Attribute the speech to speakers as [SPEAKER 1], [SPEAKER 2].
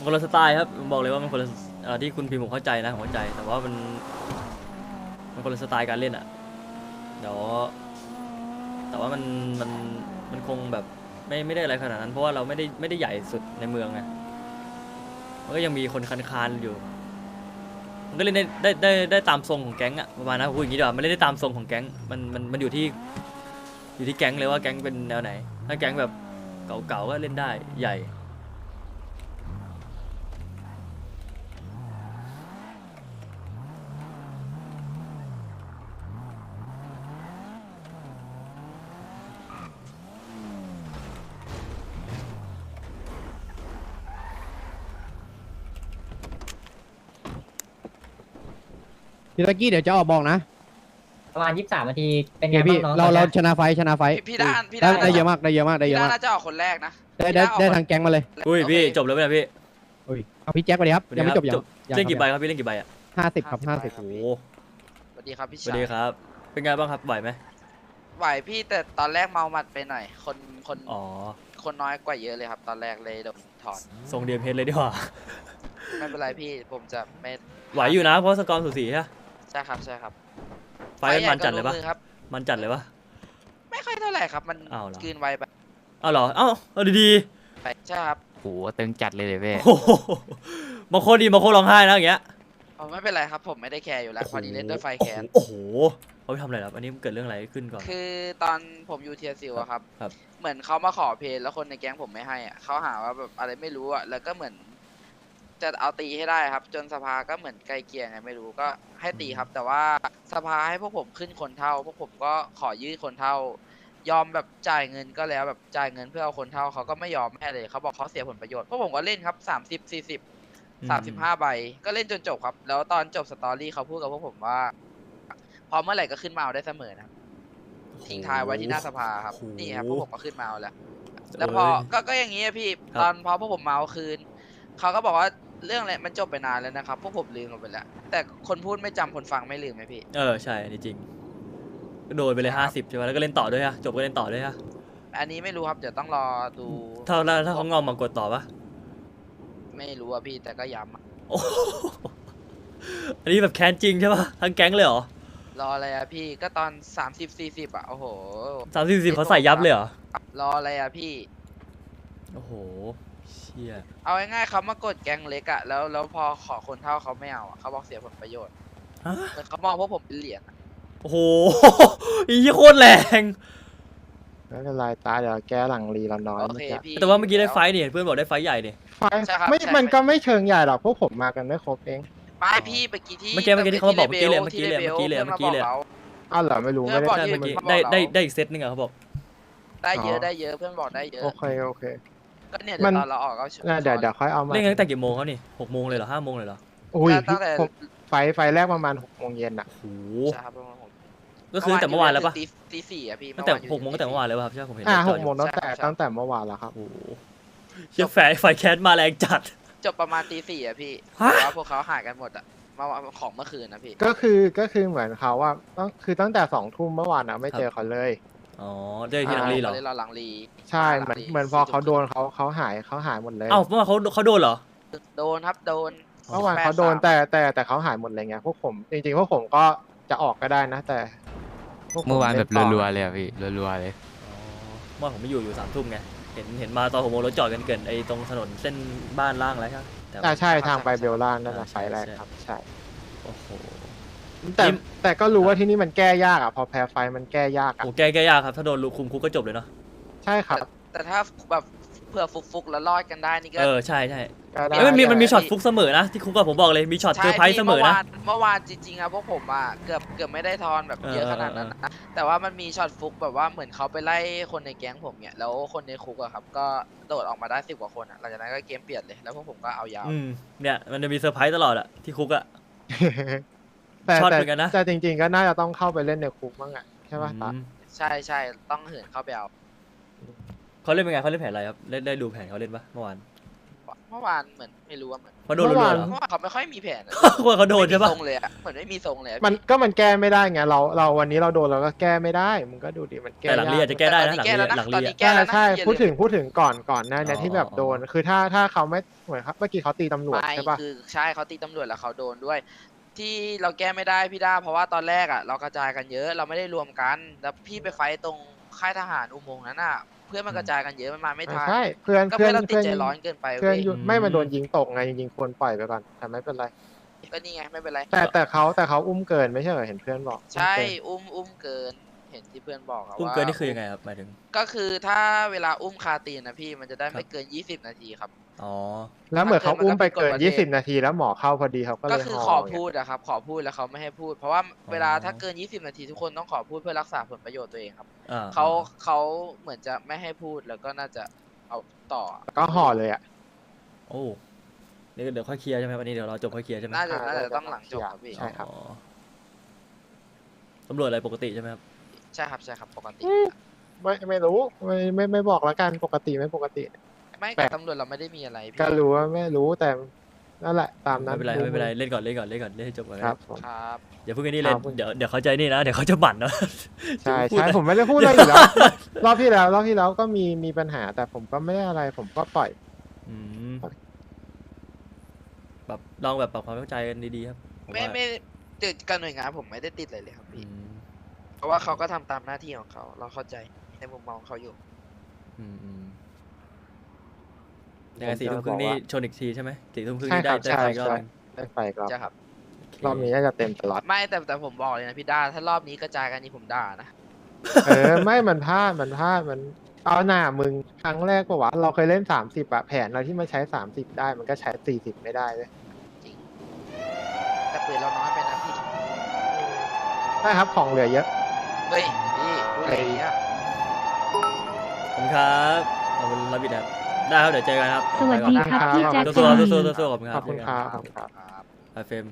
[SPEAKER 1] มันคนละสไตล์ครับผมบอกเลยว่ามันคนละเอ่อที่คุณพิมพ์ผมเข้าใจนะผมเข้าใจ แต่ว่ามันมันคนละสไตล์การเล่นอะเดี๋ยวแต่ว่ามันมันมันคงแบบไม่ไม่ได้อะไรขนาดนั้น เพราะว่าเราไม่ได้ไม่ได้ใหญ่สุดในเมืองไงมันก็ยังมีคนคันคานอยู่ มันก็เล่นได้ได้ได้ได้ตามทรงของแก๊งอะประมาณนั้นพูดอย่างนี้ดีกว่ามันเล่นได้ตามทรงของแก๊งมันมันมันอยู่ที่อยู่ที่แก๊งเลยว่าแก๊งเป็นแนวไหน ถ้าแก๊งแบบเก่าๆก็เล่นได้ใหญ่
[SPEAKER 2] พี่ตะกี้เดี๋ยวจะออกบอกนะ
[SPEAKER 3] ประมาณยี่สิบสามนาที เป็น
[SPEAKER 2] โอ
[SPEAKER 3] ไง
[SPEAKER 2] เคพี่
[SPEAKER 3] บ้างน้อง
[SPEAKER 2] เรา
[SPEAKER 3] ตอน
[SPEAKER 2] เรา
[SPEAKER 3] เนี้ย
[SPEAKER 2] ชนะไฟท์ชนะไฟท์
[SPEAKER 4] พี่พี่ด้านพี่
[SPEAKER 2] ได้
[SPEAKER 4] ด้าน
[SPEAKER 2] ได้เยอะมากได้เยอะมากได้เย
[SPEAKER 4] พี่
[SPEAKER 2] อะ
[SPEAKER 4] ด้าน
[SPEAKER 2] มาก
[SPEAKER 4] น่าจะออกคนแรกนะ
[SPEAKER 2] ได้ได้ได้ทางแก๊งมาเลย
[SPEAKER 1] อุ้ยพี่
[SPEAKER 4] โอเค
[SPEAKER 1] จบแล้วไหมเนี่ยพี่
[SPEAKER 2] อุ้ยเอาพี่แจ็คไปเลยครับ
[SPEAKER 1] สวัส
[SPEAKER 2] ยังไม่จบยัง
[SPEAKER 1] เล่นกี่ใบครับพี่เล่นกี่ใบอะ
[SPEAKER 2] ห้าสิบครับห้าสิบ
[SPEAKER 1] โอ้โห
[SPEAKER 4] สวัสดีครับพี่
[SPEAKER 1] ส
[SPEAKER 4] ชา
[SPEAKER 1] วัสดี
[SPEAKER 4] ย
[SPEAKER 1] ครับ เป็นไงบ้างครับไหวไหม
[SPEAKER 4] ไหวพี่แต่ตอนแรกเมาหมัดไปหน่อย คนคน
[SPEAKER 1] อ๋อ
[SPEAKER 4] คนน้อยกว่าเยอะเลยครับ ตอนแรกเลยโดนถอด
[SPEAKER 1] ทรงเดียมเพชรเลยดีกว่า
[SPEAKER 4] ไม่เป็นไรพี่ผมจะไม่
[SPEAKER 1] ไหวอยู่นะเพราะสกอร์สูสีใช่ปะ
[SPEAKER 4] ใช่ครับใช่ครับ
[SPEAKER 1] ไฟท์มันจัดเลยปะ
[SPEAKER 4] ไฟใหญ่ก็รู้มือครับ
[SPEAKER 1] มันจัดเลยปะ
[SPEAKER 4] ไม่ค่อยเท่าไหร่ครับ มัน
[SPEAKER 1] อ้าวเหรอ
[SPEAKER 4] กลืนไวไป
[SPEAKER 1] อ้าวเหรอเอ้าเอาดี
[SPEAKER 4] ใช่ครับ
[SPEAKER 5] โหตึงจัดเลยเลยเว้ย
[SPEAKER 1] ๆโอ้โหบางคนดีบางคนร้องไห้นะอย่างเงี้ย
[SPEAKER 4] เอาไม่เป็นไรครับ ผมไม่ได้แคร์อยู่แล้วพอดีเล่นด้วยไฟแคน
[SPEAKER 1] โอ้โหเขาไปทำอะไรครับอันนี้มันเกิดเรื่องอะไรขึ้นก่อน
[SPEAKER 4] คือตอนผมอยู่เทียซิลอะครับ
[SPEAKER 1] ครับ
[SPEAKER 4] เหมือนเขามาขอเพลงแล้วคนในแก๊งผมไม่ให้อะเขาหาว่าแบบอะไรไม่รู้อะแล้วก็เหมือน จะเอาตีให้ได้ครับ จนสภาก็เหมือนไกลเกลี่ยไงไม่รู้ก็ให้ตีครับ แต่ว่าสภาให้พวกผมขึ้นคนเท่า พวกผมก็ขอยืดคนเท่า ยอมแบบจ่ายเงินก็แล้วแบบจ่ายเงินเพื่อเอาคนเท่าเขาก็ไม่ยอมให้เลยเขาบอกเขาเสียผลประโยชน์พวกผมก็เล่นครับสามสิบสี่สิบสามสิบห้าใบก็เล่นจนจบครับ แล้วตอนจบสตอรี่เขาพูดกับพวกผมว่า พอเมื่อไหร่ก็ขึ้นมาเอาได้เสมอนะครับทิ้งท้ายไว้ที่หน้าสภาครับ
[SPEAKER 1] โอ้โห
[SPEAKER 4] นี่ครับพวกผมก็ขึ้นมาเอาแล้วแล้วพอก็ก็อย่างนี้อะพี่
[SPEAKER 1] ครับ
[SPEAKER 4] ตอนพอพวกผมมาเอาคืนเขาก็บอกว่า เรื่องอะไรมันจบไปนานแล้วนะครับพวกผมลืมกันไปแล้ว แต่คนพูดไม่จำคนฟังไม่ลืมไหมพี่
[SPEAKER 1] เออใช่อันนี้จริงก็โดนไปเลยห้าสิบใช่ไหมแล้วก็เล่นต่อด้วยฮะจบก็เล่นต่อด้วยฮะ
[SPEAKER 4] อันนี้ไม่รู้ครับเดี๋ยวต้องรอดู
[SPEAKER 1] ถ้าถ้าถ้าเขางอมมากดต่อปะ
[SPEAKER 4] ไม่รู้อะพี่แต่ก็ย้ำอะ
[SPEAKER 1] โอ้โหอันนี้แบบแค้นจริงใช่ปะทั้งแก๊งเลยเหรอ
[SPEAKER 4] รออะไรอะพี่ก็ตอนสามสิบสี่สิบอะโอ้โห
[SPEAKER 1] สามสิบสิบเขาใส่ยับเลยเหรอ
[SPEAKER 4] รออะไรอะพี่
[SPEAKER 1] โอ้โห เชี่ย
[SPEAKER 4] เอาง่ายๆเขามากดแกงเล็กอะแล้วแล้วพอขอคนเท่าเขาไม่เอาอะเขาบอกเสียผลประโยชน์
[SPEAKER 1] ฮะ
[SPEAKER 4] เหมือนเขามองพวกผมเป็นเหรียญอะ
[SPEAKER 1] โอ้โห อีโคตรแรง
[SPEAKER 6] ไม่เป็นไรตาเดี๋ยวแก้หลังรีเราน้อย
[SPEAKER 4] โอ
[SPEAKER 6] เมื่อ
[SPEAKER 4] เค
[SPEAKER 6] กี้
[SPEAKER 4] พี่
[SPEAKER 1] แต่ว่าเมื่อกี้ได้ไฟท์เนี่ยเพื่อนบอกได้ไฟท์ใหญ่เนี่ย
[SPEAKER 6] ไฟ
[SPEAKER 4] ใช่ครับ
[SPEAKER 6] ไม่
[SPEAKER 4] ใช่
[SPEAKER 6] มัน
[SPEAKER 4] ไม่
[SPEAKER 6] ก็ไม่เชิงใหญ่หรอกพวกผมมากันไม่ครบเอง
[SPEAKER 4] ไม่พี่เมื่อกี้ที่
[SPEAKER 1] เมื่อกี้เมื่อกี้ที่เขามาบอกเมื่อกี้เลยเมื่อกี้เลย
[SPEAKER 4] ที่
[SPEAKER 1] เมื่อกี้เลย
[SPEAKER 4] พื่น
[SPEAKER 1] เมื่อกี้เลยา
[SPEAKER 4] บ
[SPEAKER 6] อ้าวเหรอไม่รู้
[SPEAKER 4] เพื่
[SPEAKER 6] ไม่
[SPEAKER 4] อน
[SPEAKER 6] ได้
[SPEAKER 4] บอก
[SPEAKER 1] ใช่
[SPEAKER 4] ที่
[SPEAKER 1] เมื่อกี้
[SPEAKER 4] เขาบอก
[SPEAKER 1] ได้
[SPEAKER 4] เรา
[SPEAKER 1] ได้ได้อีกเซตหนึงอะเขาบอก
[SPEAKER 4] ได้เยอะ
[SPEAKER 6] อ๋อ
[SPEAKER 4] ได้เยอะเพื่อนบอกได้เยอะ
[SPEAKER 6] โอเคโอเค
[SPEAKER 4] ก็เนี่ย
[SPEAKER 6] มั
[SPEAKER 4] เดี๋ยวนตอนเราออกก็
[SPEAKER 6] น่าเดี๋ยวเดี๋ยวค่อยเอามา
[SPEAKER 1] เล่นกันตั้งแต่กี่โมงเขานี่หกโมงเลยเหรอห้าโมงเลยเหรอ
[SPEAKER 6] อุ้ย
[SPEAKER 4] ตั้งแต่
[SPEAKER 6] ผมไฟไฟแรกประมาณหกโมงเย็นอะ
[SPEAKER 1] โอ้โห
[SPEAKER 4] ใช่ครับประมาณหก
[SPEAKER 1] ก็คือตั้งแต่เมื่อวานแล้วปะ
[SPEAKER 4] ตีตีสี่อะพี่
[SPEAKER 1] ตั้งแต่
[SPEAKER 4] เอวานอยู่
[SPEAKER 1] หกโมงตั้งแต่เมื่อวานแล้วปะครับใช่ผมเห็น
[SPEAKER 6] อ่า
[SPEAKER 1] ในจ
[SPEAKER 6] ห
[SPEAKER 1] อกอยู่
[SPEAKER 6] โมงตั้งแต่
[SPEAKER 4] ใช่ครับ
[SPEAKER 6] ตั้งแต่เมื่อวานแล้วครับ
[SPEAKER 1] โอ้โหเชี่ยแฟร์ไฟแคสมาแรงจัด
[SPEAKER 4] จบประมาณตีสี่อะพี่
[SPEAKER 1] ฮะ
[SPEAKER 4] แต่ว่าพวกเขาหายกันหมดอะมาของเมื่อคืนนะพี่
[SPEAKER 6] ก็คือก็คือเหมือนเขาว่าต้องคือตั้งแต่สองทุ่มเมื่อวานอะไม่เจอเขาเลย
[SPEAKER 1] อ๋อเจอที่หลังรีเหรอ
[SPEAKER 4] เล่นเราหลังรี
[SPEAKER 6] ใช่เหมือน
[SPEAKER 4] หลังรี
[SPEAKER 6] เหมือนพอ
[SPEAKER 4] สี่ทุ่
[SPEAKER 6] เขาโดนเขาเขาหายเขาหายหมดเลย
[SPEAKER 1] เอ้าเมื่อวานเขาเขาโดนเหรอ
[SPEAKER 4] โดนครับโดน
[SPEAKER 6] เมื่อวานเขาโดน
[SPEAKER 4] 18
[SPEAKER 6] แต่แต่แต่เขาหายหมดเลยไงพวกผมจริงๆพวกผมก็จะออกก็ได้นะ แต่พกผ
[SPEAKER 5] เมื่อวานแบบ
[SPEAKER 6] ล่ต่
[SPEAKER 5] รัวๆเลยอะพี่รัวๆเลย
[SPEAKER 1] อ๋อเมื่อวานผมไม่อยู่อยู่สามทุ่มไง เห็นเห็นมาตอนหกโมงรถจอดกันเกินไอ้ตรงถนนเส้นบ้านล่างอะไรครับแต่
[SPEAKER 6] อ่าใช่ทางไปเบลล่างนั่นแหละ
[SPEAKER 1] อ่า
[SPEAKER 6] ไฟแรก
[SPEAKER 1] ใช่
[SPEAKER 6] ครับ ใช่
[SPEAKER 1] โอ้โห
[SPEAKER 6] แต่
[SPEAKER 1] นี่
[SPEAKER 6] แต่ก็รู้ว่าที่นี่มันแก้ยากอะ พอแพ้ไฟมันแก้ยากอะ
[SPEAKER 1] โอ้แก้แก้ยากครับ ถ้าโดนลูกคุมคุกก็จบเลยเนาะ
[SPEAKER 6] ใช่ครับ
[SPEAKER 4] แต่ถ้าแบบเผื่อฟุกๆแล้วรอดกันได้นี่ก็
[SPEAKER 1] เออใช่ใช่
[SPEAKER 6] ก็ได้
[SPEAKER 1] เอ้ยมันมีมันมี
[SPEAKER 4] ได้
[SPEAKER 1] ช็อตฟุกเสมอนะที่คุกกับผมบอกเลยมีช็อตเจอร์ไพรส์เสมอ
[SPEAKER 4] เมื่อ
[SPEAKER 1] นะ
[SPEAKER 4] วานเมื่อวานจริงๆอะพวกผมอะเกือบเกือบไม่ได้ทอนแบบเยอะ
[SPEAKER 1] เออ
[SPEAKER 4] ขนาดนั้นนะแต่ว่ามันมีช็อตฟุกแบบว่าเหมือนเขาไปไล่คนในแก๊งผมเนี่ยแล้วคนในคุกอะครับ ก็โดดออกมาได้สิบกว่าคนอะหลังจากนั้นก็เกมเปลี่ยนเลยแล้วพวกผมก็เอายาว
[SPEAKER 1] อืมเนี่ยมันจะมีเซอร์ไพรส์ตลอดอะที่คุกอะ
[SPEAKER 6] แต่
[SPEAKER 1] ช็อต
[SPEAKER 6] แต่
[SPEAKER 1] เหมือนกันนะ
[SPEAKER 6] แต่จริงๆก็น่าจะต้องเข้าไปเล่นในคุกบ้างอะใช่ป่ะตา
[SPEAKER 1] อืม
[SPEAKER 4] ใช่ใช่ต้องเหินเข้าไปเอา
[SPEAKER 1] เขาเล่นเป็นไงเขาเล่นแผนอะไรครับได้ได้ดูแผนเขาเล่นปะเมื่อวาน
[SPEAKER 4] เมื่อวานเหมือนไม่รู้ว่าเหมือน
[SPEAKER 1] เพราะโดนรัวๆเหรอ
[SPEAKER 4] เมื่อวานเขาไม่ค่อยมีแผนอะ
[SPEAKER 1] คนเขาโดนใช่ปะ
[SPEAKER 4] ไม่มีทรงเลยอะเหมือนไม่มีทรงเลยอะ
[SPEAKER 6] มันก็มันแก้ไม่ได้ไงเราเราวันนี้เราโดนเราก็แก้ไม่ได้มึงก็ดูดิมันแก้
[SPEAKER 1] แต่หลังเรีย
[SPEAKER 6] ยาก
[SPEAKER 1] จะแก้ได้นะหลัง
[SPEAKER 4] แก้
[SPEAKER 1] เรี
[SPEAKER 4] แล้
[SPEAKER 1] ยว
[SPEAKER 4] นะ
[SPEAKER 1] หลัง
[SPEAKER 4] ตอน
[SPEAKER 1] เรีย
[SPEAKER 4] นี้แก้
[SPEAKER 6] ใช่
[SPEAKER 4] แล้วนะ
[SPEAKER 6] ใช่
[SPEAKER 4] เย็นเลย
[SPEAKER 6] พูดถึงพูดถึงก่อนก่อนหน้าเนี้
[SPEAKER 1] อ๋อ
[SPEAKER 6] ที่แบบโดนคือถ้าถ้าเขาไม่เหมือนครับเมื่อกี้เขาตีตำรวจ
[SPEAKER 4] ไม่
[SPEAKER 6] ใช่ปะ
[SPEAKER 4] คือใช่เขาตีตำรวจแล้วเขาโดนด้วย ที่เราแก้ไม่ได้พี่ด้าเพราะว่าตอนแรกอะเรากระจายกันเยอะเราไม่ได้รวมกัน แล้วพี่ไปไฟต์ตรงค่ายทหารอุโมงค์นั้นอะ เพื่อนมันกระจายกันเยอะมันมาไม่ทัน
[SPEAKER 6] ใช่เพื่อน
[SPEAKER 4] ก็
[SPEAKER 6] เพื่
[SPEAKER 4] เพื่
[SPEAKER 6] อ
[SPEAKER 4] อนนเราติด
[SPEAKER 6] เพื่อน
[SPEAKER 4] ใจร้อนเกินไป
[SPEAKER 6] เพื่อน
[SPEAKER 4] เว้ย
[SPEAKER 6] อยู่ไม่มันโดนยิงตกไงจริงๆควรปล่อยไปก่อนแต่ไม่เป็นไร
[SPEAKER 4] ก็นี่ไงไม่เป็นไร
[SPEAKER 6] แต่แต่เขาแต่เขาอุ้มเกินไม่ใช่เหรอเห็นเพื่อนบอก
[SPEAKER 4] ใช่
[SPEAKER 6] อุ้มเกิน
[SPEAKER 4] อุ้มอุ้มเกิน เห็นที่เพื่อนบอกอะ
[SPEAKER 1] อุ้ม
[SPEAKER 4] ว่า
[SPEAKER 1] เกินนี่คือยังไงครับหมายถึง
[SPEAKER 4] ก็คือถ้าเวลาอุ้มคาตีนนะพี่มันจะได้ไม่เกิน 20 นาทีครับ
[SPEAKER 1] อ๋อ
[SPEAKER 6] แล้วเหมือนเขาอุ้มไปเกิน
[SPEAKER 4] มันก็ผิดกฎประเทศ
[SPEAKER 6] ยี่สิบนาทีแล้วหมอเข้าพอดีเขาก็เล
[SPEAKER 4] ก็
[SPEAKER 6] ย
[SPEAKER 4] คือ
[SPEAKER 6] ห่
[SPEAKER 4] ขอ
[SPEAKER 6] ไง
[SPEAKER 4] พูดอะครับ ขอพูดแล้วเขาไม่ให้พูด เพราะว่าเวลาถ้าเกิน20นาทีทุกคนต้องขอพูดเพื่อรักษาผลประโยชน์ตัวเองครับ
[SPEAKER 1] อ่า
[SPEAKER 4] เขาเขาเหมือนจะไม่ให้พูดแล้วก็น่าจะเอาต่อ
[SPEAKER 6] ก็ห่อเลยอะ
[SPEAKER 1] โอ้เดี๋ยวเดี๋ยวค่อยเคลียร์ใช่ไหมวันนี้เดี๋ยวเราจบค่อยเคลียร์ใช่ไหม
[SPEAKER 4] น่าจะ
[SPEAKER 6] อ่า
[SPEAKER 4] น่าจะต้องหลังจบครับพี่
[SPEAKER 6] ใช่ครับ
[SPEAKER 1] อ๋อตำรวจอะไรปกติใช่ไหมครับ
[SPEAKER 4] ใช่ครับใช่ครับปกติ
[SPEAKER 6] ไม่ไม่รู้ไม่ไม่ไม่บอกแล้วกันปกติไม่ปกติ
[SPEAKER 4] ไม่
[SPEAKER 6] แปล
[SPEAKER 4] กับ
[SPEAKER 6] ก
[SPEAKER 4] ตำรวจเราไม่ได้มีอะไรพี่
[SPEAKER 6] ก็รู้ว่าไม่รู้แต่นั่นแหละตามนั้น
[SPEAKER 1] ไม่เป็นไรไม่เป็นไรเล่นก่อนเล่นก่อนเล่นก่อนเล่นให้จบก่อน
[SPEAKER 6] ครับผม
[SPEAKER 4] ครับ
[SPEAKER 1] อย่าเพิ่งไอ้นี่เลย
[SPEAKER 6] ครับ
[SPEAKER 1] เดี๋ยวเดี๋ยวเขาใจนี่นะเดี๋ยวเขาจะหมั่นนะ
[SPEAKER 6] ใช่
[SPEAKER 1] จะพูด
[SPEAKER 6] ใช่
[SPEAKER 1] อะไร
[SPEAKER 6] ผมไม่ได้พูดอะไรอยู่แล้วรอบที่แล้วรอบที่แล้วก็มีมีปัญหาแต่ผมก็ไม่ได้อะไรผมก็ปล่อย
[SPEAKER 1] อืมแบบลองแบบปรับความเข้าใจกันดีๆครับผ
[SPEAKER 4] ไม่
[SPEAKER 1] ว่า
[SPEAKER 4] ไม่ติดกับหน่วยงานผมไม่ได้ติดเลยเลยครับ
[SPEAKER 1] อื
[SPEAKER 4] พี่
[SPEAKER 1] ม
[SPEAKER 4] เพราะว่าเขาก็ทำตามหน้าที่ของเขา เราเข้าใจในมุมมองเขาอยู่
[SPEAKER 1] อืมอืม ยังไง
[SPEAKER 6] ผม
[SPEAKER 1] สี่
[SPEAKER 6] จะ
[SPEAKER 1] ทุ่มครึ่ง
[SPEAKER 6] บอก
[SPEAKER 1] นี่
[SPEAKER 6] ว่า
[SPEAKER 1] ชนอีกทีใช่ไหมสี่ทุ่มครึ่ง
[SPEAKER 6] ใช่
[SPEAKER 1] นี่ได้
[SPEAKER 6] ครับ
[SPEAKER 1] ได้
[SPEAKER 6] ใช่
[SPEAKER 1] ไปอีกรอบ
[SPEAKER 6] ใช่
[SPEAKER 1] หนึ่ง
[SPEAKER 6] ได้ไปอีกรอบ
[SPEAKER 4] ใช่ครับ
[SPEAKER 1] โเค
[SPEAKER 6] รอบนี้น่าจะเต็มตลอด
[SPEAKER 4] ไม่แต่แต่ผมบอกเลยนะพี่ด้าถ้ารอบนี้กระจายกันนี่ผมด่านะ
[SPEAKER 6] เออ ไม่มันพลาดมันพลาดมันเอาหน้ามึงครั้งแรกปะวะเราเคยเล่นสามสิบอะแผนเราที่มันใช้สามสิบได้มันก็ใช้สี่สิบไม่ได้เลย
[SPEAKER 4] แต่ปืนเราน้อยไปนะพี่
[SPEAKER 6] ใช่ครับของเหลือเยอะ
[SPEAKER 4] เฮ้ยพี่พูดอะไรอย่างเงี้ย
[SPEAKER 1] ขอบคุณครับขอบคุณรับบิดครับ ได้ครับเดี๋ยวเจอกันครับ
[SPEAKER 7] สวัสดีครับพี่แจ็ค
[SPEAKER 1] สู้ๆ
[SPEAKER 7] สัน
[SPEAKER 1] สู้
[SPEAKER 7] นี
[SPEAKER 1] ๆสู้ๆขอบคุณค
[SPEAKER 6] ข
[SPEAKER 1] รั
[SPEAKER 6] อบคุณครับขอบคุณครับ
[SPEAKER 4] ครับ
[SPEAKER 1] ไปเฟรม